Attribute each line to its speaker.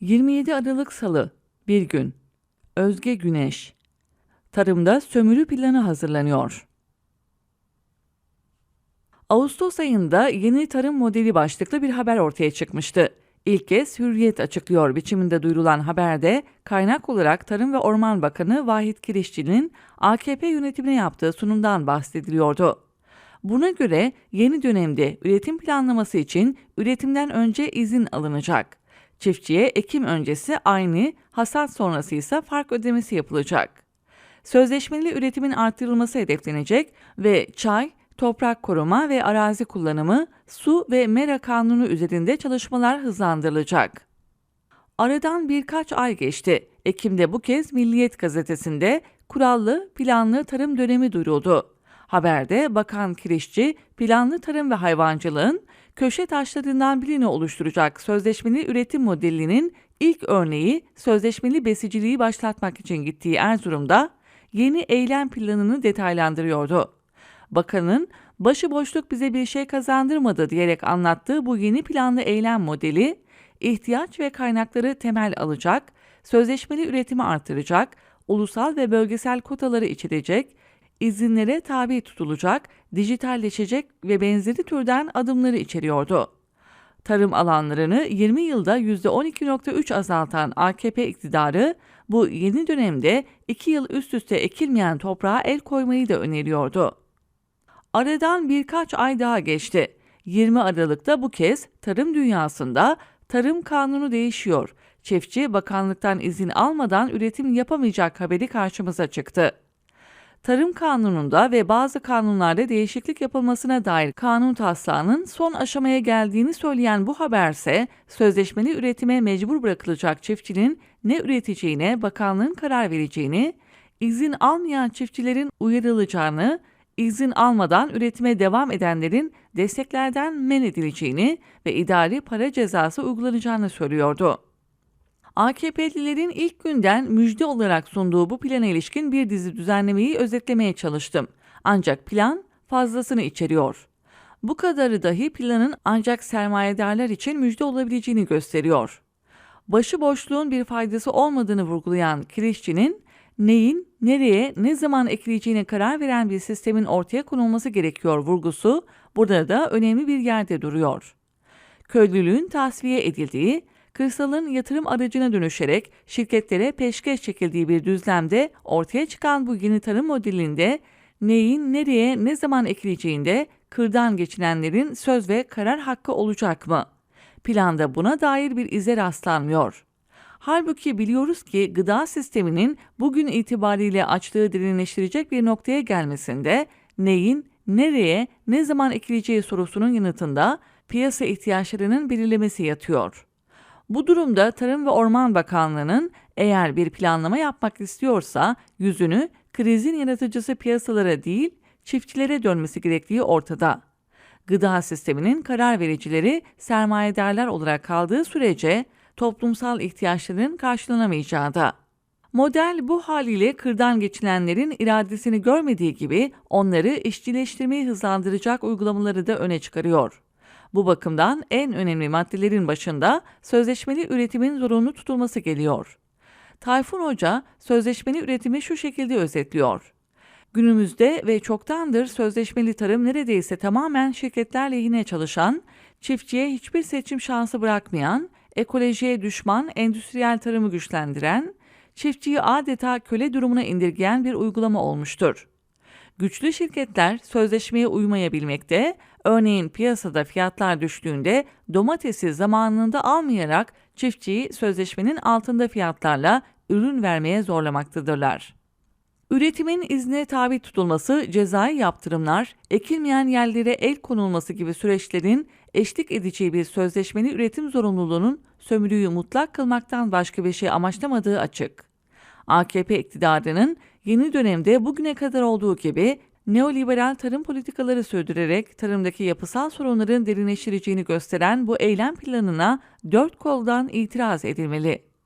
Speaker 1: 27 Aralık Salı, bir gün. Özge Güneş. Tarımda sömürü planı hazırlanıyor. Ağustos ayında yeni tarım modeli başlıklı bir haber ortaya çıkmıştı. İlk kez Hürriyet açıklıyor biçiminde duyurulan haberde kaynak olarak Tarım ve Orman Bakanı Vahit Kirişçi'nin AKP yönetimine yaptığı sunumdan bahsediliyordu. Buna göre yeni dönemde üretim planlaması için üretimden önce izin alınacak. Çiftçiye ekim öncesi aynı, hasat sonrası ise fark ödemesi yapılacak. Sözleşmeli üretimin artırılması hedeflenecek ve çay, toprak koruma ve arazi kullanımı, su ve mera kanunu üzerinde çalışmalar hızlandırılacak. Aradan birkaç ay geçti. Ekim'de bu kez Milliyet gazetesinde kurallı, planlı tarım dönemi duyuruldu. Haberde Bakan Kirişçi, planlı tarım ve hayvancılığın köşe taşlarından birini oluşturacak sözleşmeli üretim modelinin ilk örneği sözleşmeli besiciliği başlatmak için gittiği Erzurum'da yeni eylem planını detaylandırıyordu. Bakanın başıboşluk bize bir şey kazandırmadı diyerek anlattığı bu yeni planlı eylem modeli ihtiyaç ve kaynakları temel alacak, sözleşmeli üretimi artıracak, ulusal ve bölgesel kotaları içerecek, izinlere tabi tutulacak, dijitalleşecek ve benzeri türden adımları içeriyordu. Tarım alanlarını 20 yılda %12.3 azaltan AKP iktidarı bu yeni dönemde 2 yıl üst üste ekilmeyen toprağa el koymayı da öneriyordu. Aradan birkaç ay daha geçti. 20 Aralık'ta bu kez tarım dünyasında tarım kanunu değişiyor. Çiftçi bakanlıktan izin almadan üretim yapamayacak haberi karşımıza çıktı. Tarım Kanunu'nda ve bazı kanunlarda değişiklik yapılmasına dair kanun taslağının son aşamaya geldiğini söyleyen bu haberse sözleşmeli üretime mecbur bırakılacak çiftçinin ne üreteceğine bakanlığın karar vereceğini, izin almayan çiftçilerin uyarılacağını, izin almadan üretime devam edenlerin desteklerden men edileceğini ve idari para cezası uygulanacağını söylüyordu. AKP'lilerin ilk günden müjde olarak sunduğu bu plana ilişkin bir dizi düzenlemeyi özetlemeye çalıştım. Ancak plan fazlasını içeriyor. Bu kadarı dahi planın ancak sermayedarlar için müjde olabileceğini gösteriyor. Başıboşluğun bir faydası olmadığını vurgulayan Kirişçi'nin neyin, nereye, ne zaman ekleyeceğine karar veren bir sistemin ortaya konulması gerekiyor vurgusu burada da önemli bir yerde duruyor. Köylülüğün tasfiye edildiği, kırsalın yatırım aracına dönüşerek şirketlere peşkeş çekildiği bir düzlemde ortaya çıkan bu yeni tarım modelinde neyin nereye ne zaman ekleyeceğinde kırdan geçinenlerin söz ve karar hakkı olacak mı? Planda buna dair bir ize rastlanmıyor. Halbuki biliyoruz ki gıda sisteminin bugün itibariyle açtığı derinleştirecek bir noktaya gelmesinde neyin, nereye, ne zaman ekleyeceği sorusunun yanıtında piyasa ihtiyaçlarının belirlemesi yatıyor. Bu durumda Tarım ve Orman Bakanlığı'nın eğer bir planlama yapmak istiyorsa yüzünü krizin yaratıcısı piyasalara değil çiftçilere dönmesi gerektiği ortada. Gıda sisteminin karar vericileri sermayedarlar olarak kaldığı sürece toplumsal ihtiyaçların karşılanamayacağı da. Model bu haliyle kırdan geçinenlerin iradesini görmediği gibi onları işçileştirmeyi hızlandıracak uygulamaları da öne çıkarıyor. Bu bakımdan en önemli maddelerin başında sözleşmeli üretimin zorunlu tutulması geliyor. Tayfun Hoca sözleşmeli üretimi şu şekilde özetliyor. Günümüzde ve çoktandır sözleşmeli tarım neredeyse tamamen şirketler lehine çalışan, çiftçiye hiçbir seçim şansı bırakmayan, ekolojiye düşman endüstriyel tarımı güçlendiren, çiftçiyi adeta köle durumuna indirgeyen bir uygulama olmuştur. Güçlü şirketler sözleşmeye uymayabilmekte, örneğin piyasada fiyatlar düştüğünde domatesi zamanında almayarak çiftçiyi sözleşmenin altında fiyatlarla ürün vermeye zorlamaktadırlar. Üretimin izne tabi tutulması, cezai yaptırımlar, ekilmeyen yerlere el konulması gibi süreçlerin eşlik edeceği bir sözleşmeli üretim zorunluluğunun sömürüyü mutlak kılmaktan başka bir şey amaçlamadığı açık. AKP iktidarının yeni dönemde bugüne kadar olduğu gibi neoliberal tarım politikaları sürdürerek tarımdaki yapısal sorunların derinleştireceğini gösteren bu eylem planına dört koldan itiraz edilmeli.